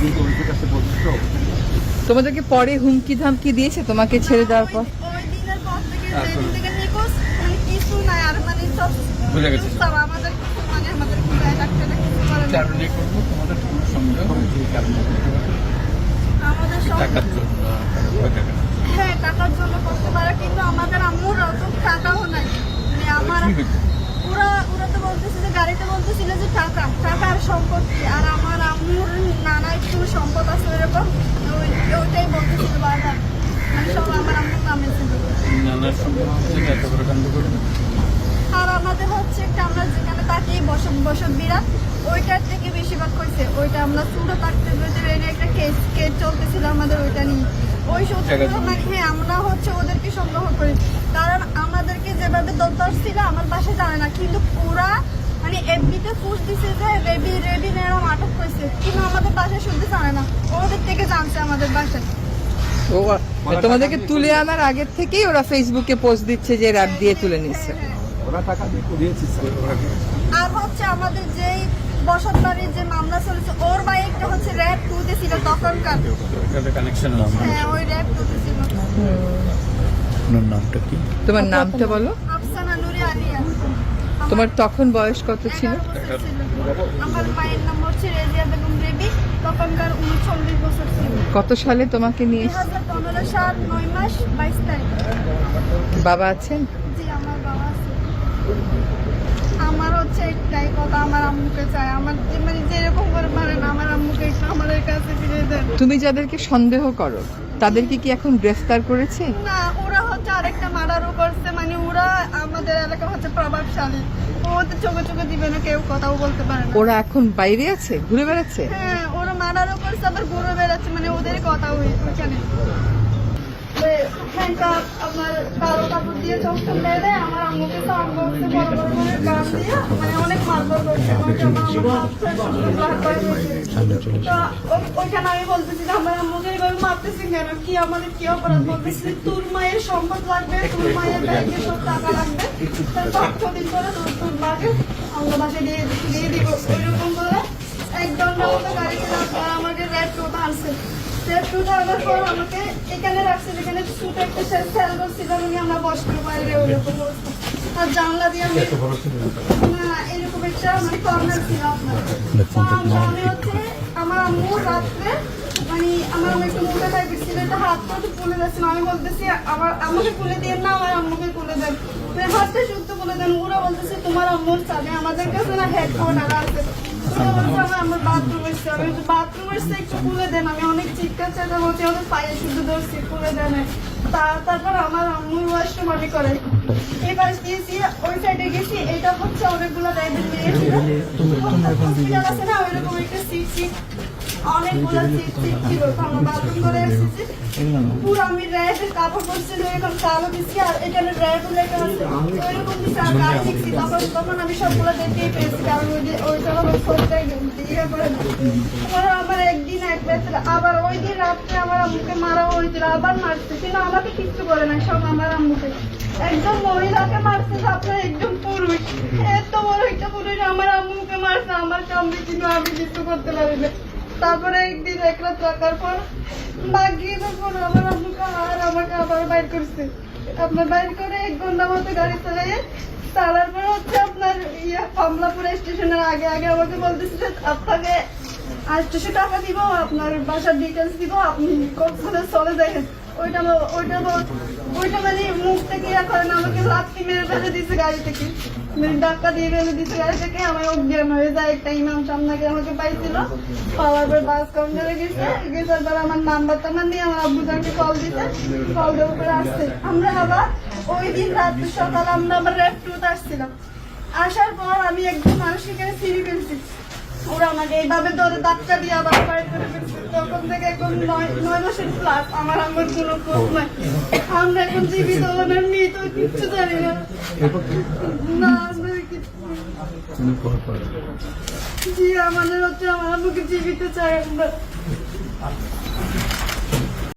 কিন্তু ওদের কাছে বলছি তোমাদেরকে পরে হুমকি ধামকি দিয়েছে? তোমাকে ছেড়ে দেওয়ার পর? হ্যাঁ, মানে মানে মানে টাকার জন্য হ্যাঁ টাকার জন্য করতে পারে কিন্তু আমাদের আম্মুর অত টাকাও নাই। মানে আমার ওরা ওরা তো বলতেছে যে গাড়িতে বলতেছিল যে টাকা টাকার সম্পত্তি আর আমার সম্পদ আছে এরকম ওই- ওইটাই বলতেছিল বারবার। মানে সব আমার আম্মুর নামে ছিল থেকে আর আমাদের হচ্ছে একটা আমরা যেখানে তাকি বসত বসত বিরাট ওইটার থেকে বেশিরভাগ হয়েছে ওইটা আমরা চুড়ো থাকতে ভেতরে একটা কেস কেস চলতেছিল আমাদের ওইটা নিয়ে। ওই মানে হ্যাঁ আমরা হচ্ছে ওদেরকে সন্দেহ করি। কারণ আমাদেরকে যেভাবে দরদার ছিল আমার বাসায় জানে না। কিন্তু ওরা মানে এফবিতে পোস্ট দিছে যে রেবি রেবি ম্যাডাম আটক করেছে। কিন্তু আমাদের বাসায় শুনতে জানে না। ওদের থেকে জানছে আমাদের বাসায়। তোমাদেরকে তুলে আনার আগের থেকেই ওরা ফেসবুকে পোস্ট দিচ্ছে যে র্যাপ দিয়ে তুলে নিচ্ছে। হ্যাঁ, হ্যাঁ। ওরা টাকা দিয়ে করিয়েছি স্যার ওরা আর হচ্ছে আমাদের যেই বসত বাড়ির যে মামলা চলেছে ওর বাইকটা হচ্ছে র্যাব টুতে ছিল তখনকার কানেকশন হ্যাঁ ওই র্যাব টুতে ছিল আপনার নামটা কি? তোমার নামটা বলো। তোমার তখন বয়স কত ছিল। আমার মায়ের নাম হচ্ছে রেজিয়া বেগম রেবি তখনকার উনচল্লিশ বছর ছিল। কত সালে তোমাকে নিয়ে পনেরো সাল নয় মাস বাইশ তারিখ। বাবা আছেন? জি আমার বাবা আছে। আমার হচ্ছে একটাই কথা আমার আম্মুকে চাই। আমার মানে যেরকম করে পারেন আমার আম্মুকে একটু আমাদের কাছে ফিরে দেন। তুমি যাদেরকে সন্দেহ করো তাদেরকে কি এখন গ্রেফতার করেছে? না আরেকটা মার্ডারও করছে মানে ওরা আমাদের এলাকা হচ্ছে প্রভাবশালী। ওদের চোখে চোখে দিবে না কেউ কথাও বলতে পারে না। ওরা এখন বাইরে আছে? ঘুরে বেড়াচ্ছে? হ্যাঁ ওরা মার্ডারও করছে আবার ঘুরে বেড়াচ্ছে মানে ওদের কথা ওই ওইখানে। আপনার কালো কাপড় দিয়ে চোখটা বেঁধে আমার আম্মুকে তো আম্মু বড় বড় করে গান দিয়ে মানে অনেক মারধর করছে। আমাকে ওইখানে আমি বলতেছি আমার আম্মুকে এইভাবে মারতেছি কেন? কি আমাদের কি অপরাধ বলতেছি? তোর মায়ের সম্পদ লাগবে তোর মায়ের ব্যাংকে সব টাকা লাগবে। তার দিন করে তোর তোর মাকে আমরা বাসায় দিয়ে দিয়ে দিব। ওইরকম করে একদম মতো গাড়িতে আমাকে রেড রোড আনছে রোড আনার পর আমাকে এখানে রাখছে যেখানে ছোট একটা সেল করছিল আমি আমরা বসতে বাইরে ওইরকম আর জানলা দিয়ে আমি না এরকম একটা মানে কর্নার ছিল আপনার। আমি হচ্ছে আমার আম্মু রাত্রে মানে আমার আম্মু একটু মোটা টাইপের ছিল একটা হাত পা তুলে যাচ্ছিল আমি বলতেছি আমার আমাকে তুলে দিয়ে না আমার আম্মুকে তুলে দেন। মানে হাতটা শুদ্ধ তুলে দেন ওরা বলতেছে তোমার আম্মুর চালে আমাদের কাছে না হেডফোন আর আছে। তারপর আমার আম্মুর ওয়াশরুম আমি করে। এবার গিয়েছি ওই সাইডে গেছি। এটা হচ্ছে অনেকগুলো দায়িত্ব নিয়ে। হসপিটাল আছে না? ওইরকম একটা সিট সিট অনেকগুলো সিট সিট ছিল বাথরুম করে এসেছি। পুরো আমি র্যাবের কাপড় পরছিল এখন কালো দিচ্ছি আর এখানে র্যাব লেখা আছে। ওইরকম কিছু আর কাজ শিখছি তখন তখন আমি সবগুলো দেখতেই পেয়েছি কারণ ওই যে ওই জন্য আমার ফোনটা ইয়ে করে না। আমার একদিন এক আবার ওই দিন রাত্রে আমার আম্মুকে মারা হয়েছিল আবার মারছে কিন্তু আমাকে কিচ্ছু করে না সব আমার আম্মুকে। একদম মহিলাকে মারছে আপনার একদম পুরুষ। এত বড় একটা পুরুষ আমার আম্মুকে মারছে আমার কামড়ে কিন্তু আমি কিছু করতে পারি না। তারপরে একদিন এক রাত রাখার পর বাগিয়ে তখন আমার আম্মুকে আর আমাকে আবার বাইর করছে। আপনার বাইর করে এক ঘণ্টা মতো গাড়ি চালিয়ে চালার পর হচ্ছে আপনার ইয়ে কমলাপুর স্টেশনের আগে আগে আমাকে বলতেছে যে, আপনাকে আটশোশো টাকা দিব, আপনার বাসার ডিটেলস দিব, আপনি কখন চলে দেখেন। ওইটা ওইটা ওইটা মানে মুখ থেকে আমাকে গাড়ি থেকে। মানে দিয়ে গাড়ি থেকে হয়ে যায়, একটা আমাকে পাওয়ার পর বাস গেছে আমার আমার আব্বু কল দিতে আসছে। আমরা আবার ওই দিন সকাল আমরা আবার আসছিলাম আসার পর আমি একদম মানুষকে ফিরে ফেলছি ওরা আমাকে এইভাবে ধরে ধাক্কা দিয়ে আবার বাইর করে তখন থেকে এখন নয় নয় মাসের প্লাস আমার আমার কোনো খোঁজ নাই আমরা এখন জীবিত মৃত কিচ্ছু জানি না। না আমরা জি আমাদের হচ্ছে? আমার আম্মুকে জীবিত চাই আমরা?